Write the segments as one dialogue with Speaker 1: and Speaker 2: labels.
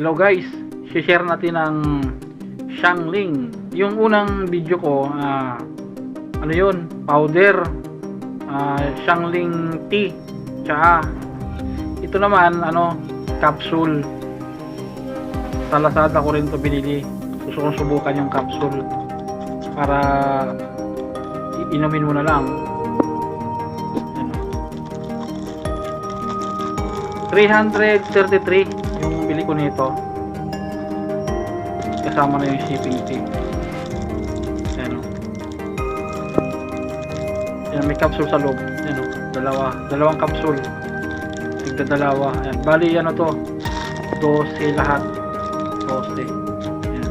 Speaker 1: Hello guys, share natin ang Shangling. Yung unang video ko, ah, ano yun, powder, ah, Shangling tea, tsaka ito naman, ano, capsule. Sa Lazada ko rin to binili. Gusto kong subukan yung capsule para inumin mo na lang. Ano. 333 ko nito. Kasama na yung shipping fee yan o yan may capsule sa loob. Yan o dalawa. Dalawang capsule. Tigda dalawa yan bali ano to? 12 lahat. 12 yan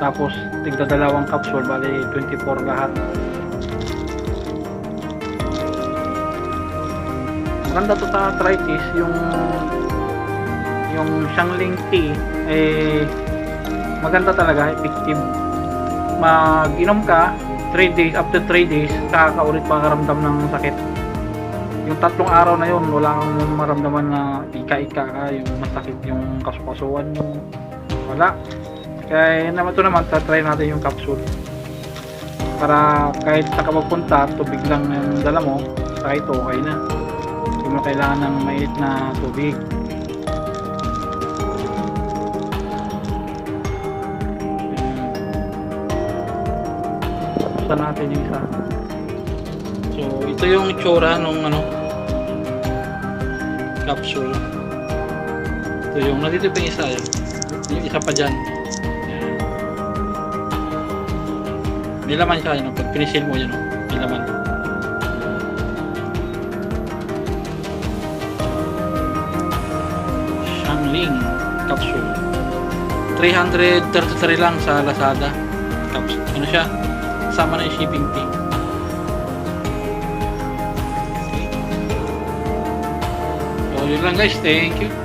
Speaker 1: tapos tigda dalawang capsule. Bali 24 lahat. Maganda to sa arthritis yung yung Shangling tea eh maganda talaga effective. Mag-inom ka 3 days after 3 days kakaulit pakaramdam ng sakit. Yung tatlong araw na yun wala kang maramdaman na ika-ika ka yung masakit yung kasukasuan mo. Wala. Kaya naman ito naman try natin yung capsule. Para kahit sa ka magpunta tubig lang yung dala mo saka ito okay na. Hindi mo kailangan ng mainit na tubig buksan natin yung isa. So ito yung itsura nung ano capsule. Ito yung nandito yung isa yun yung isa pa dyan. Yan. may laman siya yun pag pinisil mo yun oh. may laman. Shangling capsule. 333 lang sa Lazada. Capsule ano siya sama na yung shipping fee. So yun lang guys. Thank you